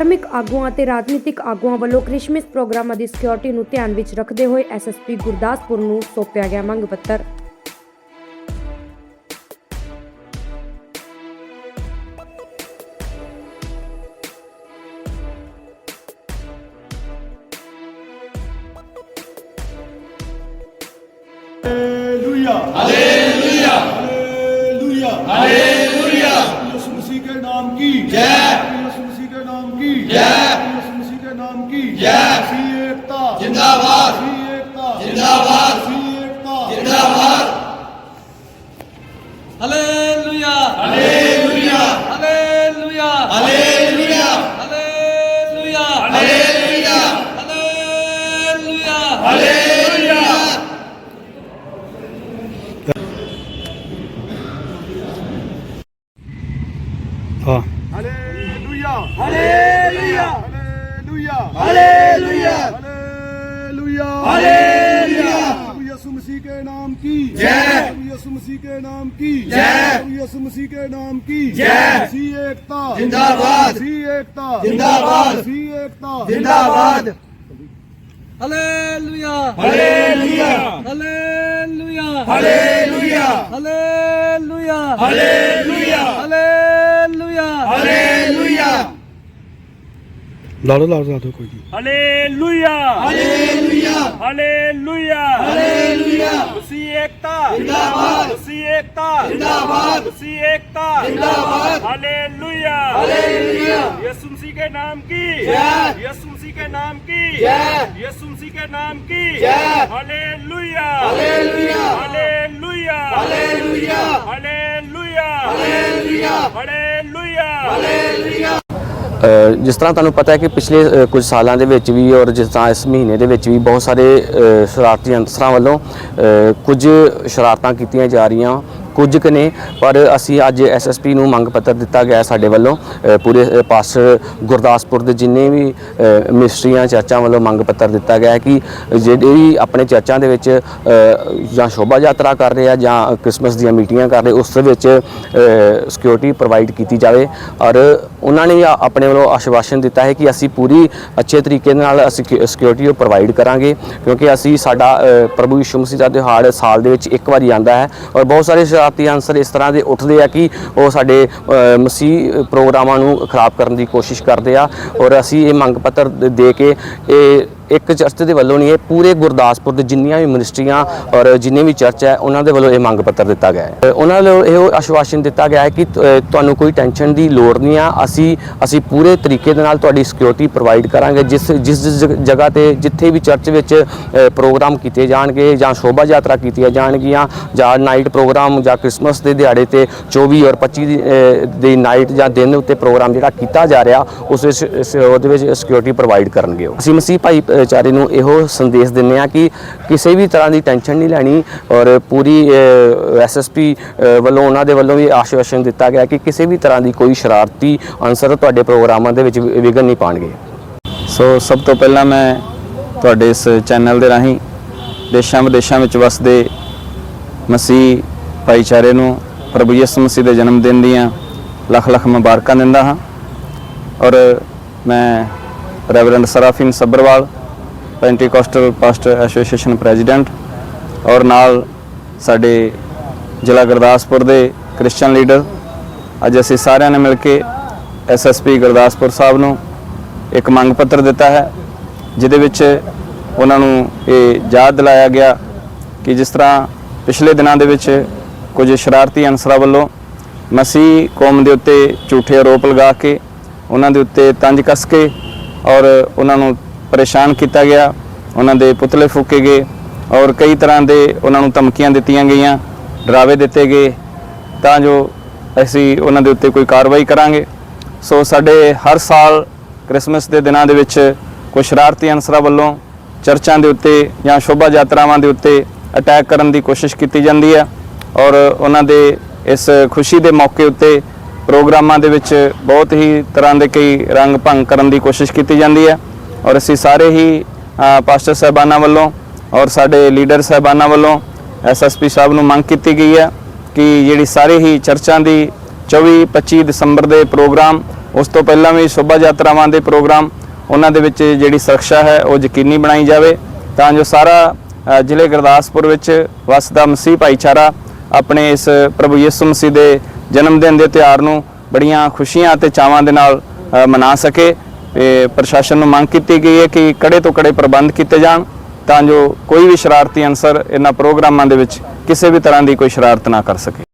ਧਾਰਮਿਕ ਆਗੂਆਂ ਅਤੇ ਰਾਜਨੀਤਿਕ ਆਗੂਆਂ ਵੱਲੋਂ ਕ੍ਰਿਸਮਸ ਪ੍ਰੋਗਰਾਮਾਂ ਦੀ ਸਿਕਿਉਰਿਟੀ ਨੂੰ ਧਿਆਨ ਵਿੱਚ ਰੱਖਦੇ ਹੋਏ ਐਸਐਸਪੀ ਗੁਰਦਾਸਪੁਰ ਨੂੰ ਸੌਂਪਿਆ ਗਿਆ ਮੰਗ ਪੱਤਰ Hallelujah. जय श्री एकता जिंदाबाद श्री एकता जिंदाबाद श्री एकता जिंदाबाद hallelujah hallelujah hallelujah hallelujah hallelujah hallelujah hallelujah hallelujah hallelujah hallelujah hallelujah hallelujah hallelujah hallelujah Yisu Masih ਕੇ ਨਾਮ ਕੀ ਜੈ ਯਿਸੂ ਮਸੀਹ ਕੇ ਨਾਮ ਕੀ ਜੈ ਯਿਸੂ ਮਸੀਹ ਕੇ ਨਾਮ ਕੀ ਜੈ ਸੀ ਏਕਤਾ ਜਿੰਦਾਬਾਦ ਸੀ ਏਕਤਾ ਜਿੰਦਾਬਾਦ ਸੀ ਏਕਤਾ ਜਿੰਦਾਬਾਦ hallelujah hallelujah hallelujah hallelujah hallelujah hallelujah ਲਾ ਲਓ ਲਾ ਲਓ ਲਾ ਦਿਓ ਕੋਈ ਨਹੀਂ ਹਾਲੇਲੂਇਆ ਹਾਲੇਲੂਇਆ ਹਾਲੇਲੂਇਆ ਹਾਲੇਲੂਇਆ ਤੁਸੀਂ ਏਕਤਾ ਜਿੰਦਾਬਾਦ ਤੁਸੀਂ ਏਕਤਾ ਜਿੰਦਾਬਾਦ ਤੁਸੀਂ ਏਕਤਾ जिंदाबाद हालेलुया हालेलुया यीशु मसीह के नाम की जय यीशु मसीह के नाम की जय यीशु मसीह के नाम की जय hallelujah hallelujah hallelujah hallelujah hallelujah hallelujah hallelujah hallelujah ਜਿਸ ਤਰ੍ਹਾਂ ਤੁਹਾਨੂੰ ਪਤਾ ਹੈ ਕਿ ਪਿਛਲੇ ਕੁਝ ਸਾਲਾਂ ਦੇ ਵਿੱਚ ਵੀ ਔਰ ਜਿਸ ਤਰ੍ਹਾਂ ਇਸ ਮਹੀਨੇ ਦੇ ਵਿੱਚ ਵੀ ਬਹੁਤ ਸਾਰੇ ਸ਼ਰਾਰਤੀ ਅਨਸਰਾਂ ਵੱਲੋਂ ਕੁਝ ਸ਼ਰਾਰਤਾਂ ਕੀਤੀਆਂ ਜਾ ਰਹੀਆਂ ਕੁਝ ਕੁ ਨੇ ਪਰ ਅਸੀਂ ਅੱਜ ਐਸਐਸਪੀ ਨੂੰ ਮੰਗ ਪੱਤਰ ਦਿੱਤਾ ਗਿਆ ਸਾਡੇ ਵੱਲੋਂ ਪੂਰੇ ਅ, ਪਾਸਟਰ ਗੁਰਦਾਸਪੁਰ ਦੇ ਜਿੰਨੇ ਵੀ ਮਿਸਟਰੀਆਂ ਚਰਚਾਂ ਵੱਲੋਂ ਮੰਗ ਪੱਤਰ ਦਿੱਤਾ ਗਿਆ ਕਿ ਜਿਹੜੇ ਵੀ ਆਪਣੇ ਚਰਚਾਂ ਦੇ ਵਿੱਚ ਜਾਂ ਸ਼ੋਭਾ ਯਾਤਰਾ ਕਰ ਰਹੇ ਆ ਜਾਂ ਕ੍ਰਿਸਮਸ ਦੀਆਂ ਮੀਟਿੰਗਾਂ ਕਰ ਰਹੇ ਉਸ ਦੇ ਵਿੱਚ ਸਿਕਿਉਰਿਟੀ ਪ੍ਰੋਵਾਈਡ ਕੀਤੀ ਜਾਵੇ ਔਰ ਉਹਨਾਂ ਨੇ ਆਪਣੇ ਵੱਲੋਂ ਆਸ਼ਵਾਸਨ ਦਿੱਤਾ ਹੈ ਕਿ ਅਸੀਂ ਪੂਰੀ ਅੱਛੇ ਤਰੀਕੇ ਨਾਲ ਅਸੀਂ ਸਿਕਿਉਰਿਟੀ ਉਹ ਪ੍ਰੋਵਾਈਡ ਕਰਾਂਗੇ, ਕਿਉਂਕਿ ਅਸੀਂ ਸਾਡਾ ਪ੍ਰਭੂ ਯਿਸੂ ਮਸੀਹ ਦਾ ਤਿਉਹਾਰ ਸਾਲ ਦੇ ਵਿੱਚ ਇੱਕ ਵਾਰੀ ਆਂਦਾ ਹੈ ਔਰ ਬਹੁਤ ਸਾਰੇ ਸ਼ਰਾਰਤੀ ਅਨਸਰ ਇਸ ਤਰ੍ਹਾਂ ਦੇ ਉੱਠਦੇ ਆ ਕਿ ਉਹ ਸਾਡੇ ਮਸੀਹ ਪ੍ਰੋਗਰਾਮਾਂ ਨੂੰ ਖਰਾਬ ਕਰਨ ਦੀ ਕੋਸ਼ਿਸ਼ ਕਰਦੇ ਆ ਔਰ ਅਸੀਂ ਇਹ ਮੰਗ ਪੱਤਰ ਦੇ ਕੇ ਇਹ ਇੱਕ ਚਰਚ ਦੇ ਵੱਲੋਂ ਨਹੀਂ ਇਹ ਪੂਰੇ ਗੁਰਦਾਸਪੁਰ ਦੇ ਜਿੰਨੀਆਂ ਵੀ ਮਿਨਿਸਟਰੀਆਂ ਔਰ ਜਿੰਨੇ ਵੀ ਚਰਚ ਹੈ ਉਹਨਾਂ ਦੇ ਵੱਲੋਂ ਇਹ ਮੰਗ ਪੱਤਰ ਦਿੱਤਾ ਗਿਆ ਹੈ ਉਹਨਾਂ ਵੱਲੋਂ ਇਹ ਆਸ਼ਵਾਸਨ ਦਿੱਤਾ ਗਿਆ ਹੈ ਕਿ ਤੁਹਾਨੂੰ ਕੋਈ ਟੈਨਸ਼ਨ ਦੀ ਲੋੜ ਨਹੀਂ ਆ ਅਸੀਂ ਅਸੀਂ ਪੂਰੇ ਤਰੀਕੇ ਦੇ ਨਾਲ ਤੁਹਾਡੀ ਸਿਕਿਉਰਿਟੀ ਪ੍ਰੋਵਾਈਡ ਕਰਾਂਗੇ ਜਿਸ ਜਿਸ ਜਿਸ ਜਗ- ਜਗ੍ਹਾ ਤੇ ਜਿੱਥੇ ਵੀ ਚਰਚ ਵਿੱਚ ਪ੍ਰੋਗਰਾਮ ਕੀਤੇ ਜਾਣਗੇ ਜਾਂ ਸ਼ੋਭਾ ਯਾਤਰਾ ਕੀਤੀਆਂ ਜਾਣਗੀਆਂ ਜਾਂ ਨਾਈਟ ਪ੍ਰੋਗਰਾਮ ਜਾਂ ਕ੍ਰਿਸਮਸ ਦੇ ਦਿਹਾੜੇ ਤੇ 24 ਔਰ 25 ਦੀ, ਨਾਈਟ ਜਾਂ ਦਿਨ ਉੱਤੇ ਪ੍ਰੋਗਰਾਮ ਜਿਹੜਾ ਕੀਤਾ ਜਾ ਰਿਹਾ ਉਸ ਵਿੱਚ ਸ- ਉਹਦੇ ਵਿੱਚ ਸਿਕਿਉਰਿਟੀ ਪ੍ਰੋਵਾਈਡ ਕਰਨਗੇ ਉਹ। ਅਸੀਂ ਮਸੀਹ ਭਾਈ ਭਾਈਚਾਰੇ ਨੂੰ ਇਹੋ ਸੰਦੇਸ਼ ਦਿੰਦੇ ਆ ਕਿ ਕਿਸੇ ਵੀ ਤਰ੍ਹਾਂ ਦੀ ਟੈਨਸ਼ਨ ਨਹੀਂ ਲੈਣੀ ਔਰ ਪੂਰੀ ਐਸਐਸਪੀ ਵੱਲੋਂ ਉਹਨਾਂ ਦੇ ਵੱਲੋਂ ਵੀ ਆਸ਼ਵਾਸਨ ਦਿੱਤਾ ਗਿਆ ਕਿ ਕਿਸੇ ਵੀ ਤਰ੍ਹਾਂ ਦੀ ਕੋਈ ਸ਼ਰਾਰਤੀ ਅਨਸਰ ਤੁਹਾਡੇ ਪ੍ਰੋਗਰਾਮਾਂ ਦੇ ਵਿੱਚ ਵਿ- ਵਿਘਨ ਨਹੀਂ ਪਾਣਗੇ। ਸੋ ਸਭ ਤੋਂ ਪਹਿਲਾਂ ਮੈਂ ਤੁਹਾਡੇ ਇਸ ਚੈਨਲ ਦੇ ਰਾਹੀਂ ਦੇਸ਼ਾਂ ਵਿਦੇਸ਼ਾਂ ਵਿੱਚ ਵਸਦੇ ਮਸੀਹ ਭਾਈਚਾਰੇ ਨੂੰ ਪ੍ਰਭੂ ਯਿਸੂ ਮਸੀਹ ਦੇ ਜਨਮ ਦਿਨ ਦੀਆਂ ਲੱਖ ਲੱਖ ਮੁਬਾਰਕਾਂ ਦਿੰਦਾ ਹਾਂ। ਔਰ ਮੈਂ reverend Serafin Sabharwal Pentecostal pastor association president ਔਰ ਨਾਲ ਸਾਡੇ ਜ਼ਿਲ੍ਹਾ ਗੁਰਦਾਸਪੁਰ ਦੇ ਕ੍ਰਿਸਚੀਅਨ ਲੀਡਰ। ਅੱਜ ਅਸੀਂ ਸਾਰਿਆਂ ਨੇ ਮਿਲ ਕੇ ਐਸਐਸਪੀ ਗੁਰਦਾਸਪੁਰ ਸਾਹਿਬ ਨੂੰ ਇੱਕ ਮੰਗ ਪੱਤਰ ਦਿੱਤਾ ਹੈ, ਜਿਹਦੇ ਵਿੱਚ ਉਹਨਾਂ ਨੂੰ ਇਹ ਯਾਦ ਦਿਲਾਇਆ ਗਿਆ ਕਿ ਜਿਸ ਤਰ੍ਹਾਂ ਪਿਛਲੇ ਦਿਨਾਂ ਦੇ ਵਿੱਚ ਕੁਝ ਸ਼ਰਾਰਤੀ ਅਨਸਰਾਂ ਵੱਲੋਂ ਮਸੀਹ ਕੌਮ ਦੇ ਉੱਤੇ ਝੂਠੇ ਆਰੋਪ ਲਗਾ ਕੇ, ਉਹਨਾਂ ਦੇ ਉੱਤੇ ਤੰਜ ਕੱਸ ਕੇ ਔਰ ਉਹਨਾਂ ਨੂੰ ਪਰੇਸ਼ਾਨ ਕੀਤਾ ਗਿਆ, ਉਹਨਾਂ ਦੇ ਪੁਤਲੇ ਫੂਕੇ ਗਏ ਔਰ ਕਈ ਤਰ੍ਹਾਂ ਦੇ ਉਹਨਾਂ ਨੂੰ ਧਮਕੀਆਂ ਦਿੱਤੀਆਂ ਗਈਆਂ, ਡਰਾਵੇ ਦਿੱਤੇ ਗਏ। ਤਾਂ ਜੋ ਅਸੀਂ ਉਹਨਾਂ ਦੇ ਉੱਤੇ ਕੋਈ ਕਾਰਵਾਈ ਕਰਾਂਗੇ। ਸੋ ਸਾਡੇ ਹਰ ਸਾਲ ਕ੍ਰਿਸਮਸ ਦੇ ਦਿਨਾਂ ਦੇ ਵਿੱਚ ਕੁਝ ਸ਼ਰਾਰਤੀ ਅਨਸਰਾਂ ਵੱਲੋਂ ਚਰਚਾਂ ਦੇ ਉੱਤੇ ਜਾਂ ਸ਼ੋਭਾ ਯਾਤਰਾਵਾਂ ਦੇ ਉੱਤੇ ਅਟੈਕ ਕਰਨ ਦੀ ਕੋਸ਼ਿਸ਼ ਕੀਤੀ ਜਾਂਦੀ ਹੈ ਔਰ ਉਹਨਾਂ ਦੇ ਇਸ ਖੁਸ਼ੀ ਦੇ ਮੌਕੇ ਉੱਤੇ ਪ੍ਰੋਗਰਾਮਾਂ ਦੇ ਵਿੱਚ ਬਹੁਤ ਹੀ ਤਰ੍ਹਾਂ ਦੇ ਕਈ ਰੰਗ ਭੰਗ ਕਰਨ ਦੀ ਕੋਸ਼ਿਸ਼ ਕੀਤੀ ਜਾਂਦੀ ਹੈ। ਔਰ ਅਸੀਂ ਸਾਰੇ ਹੀ ਪਾਸਟਰ ਸਾਹਿਬਾਨਾਂ ਵੱਲੋਂ ਔਰ ਸਾਡੇ ਲੀਡਰ ਸਾਹਿਬਾਨਾਂ ਵੱਲੋਂ ਐਸਐਸਪੀ ਸਾਹਿਬ ਨੂੰ ਮੰਗ ਕੀਤੀ ਗਈ ਹੈ ਕਿ ਜਿਹੜੀ ਸਾਰੇ ਹੀ ਚਰਚਾਂ ਦੀ 24 25 ਦਸੰਬਰ ਦੇ ਪ੍ਰੋਗਰਾਮ, ਉਸ ਤੋਂ ਪਹਿਲਾਂ ਵੀ ਸ਼ੋਭਾ ਯਾਤਰਾਵਾਂ ਦੇ ਪ੍ਰੋਗਰਾਮ, ਉਹਨਾਂ ਦੇ ਵਿੱਚ ਜਿਹੜੀ ਸੁਰੱਖਿਆ ਹੈ, ਉਹ ਯਕੀਨੀ ਬਣਾਈ ਜਾਵੇ। ਤਾਂ ਜੋ ਸਾਰਾ ਜ਼ਿਲ੍ਹੇ ਗੁਰਦਾਸਪੁਰ ਵਿੱਚ ਵਸਦਾ ਮਸੀਹ ਭਾਈਚਾਰਾ ਆਪਣੇ ਇਸ ਪ੍ਰਭੂ ਯਿਸੂ ਮਸੀਹ ਦੇ ਜਨਮ ਦਿਨ ਦੇ ਤਿਉਹਾਰ ਨੂੰ ਬੜੀਆਂ ਖੁਸ਼ੀਆਂ ਅਤੇ ਚਾਵਾਂ ਦੇ ਨਾਲ ਮਨਾ ਸਕੇ। ਤੇ ਪ੍ਰਸ਼ਾਸਨ ਨੂੰ ਮੰਗ ਕੀਤੀ ਗਈ ਹੈ ਕਿ ਕੜੇ ਤੋਂ ਕੜੇ ਪ੍ਰਬੰਧ ਕੀਤੇ ਜਾਣ ਤਾਂ ਜੋ ਕੋਈ ਵੀ ਸ਼ਰਾਰਤੀ ਅਨਸਰ ਇਹਨਾਂ ਪ੍ਰੋਗਰਾਮਾਂ ਦੇ ਵਿੱਚ ਕਿਸੇ ਵੀ ਤਰ੍ਹਾਂ ਦੀ ਕੋਈ ਸ਼ਰਾਰਤ ਨਾ ਕਰ ਸਕੇ।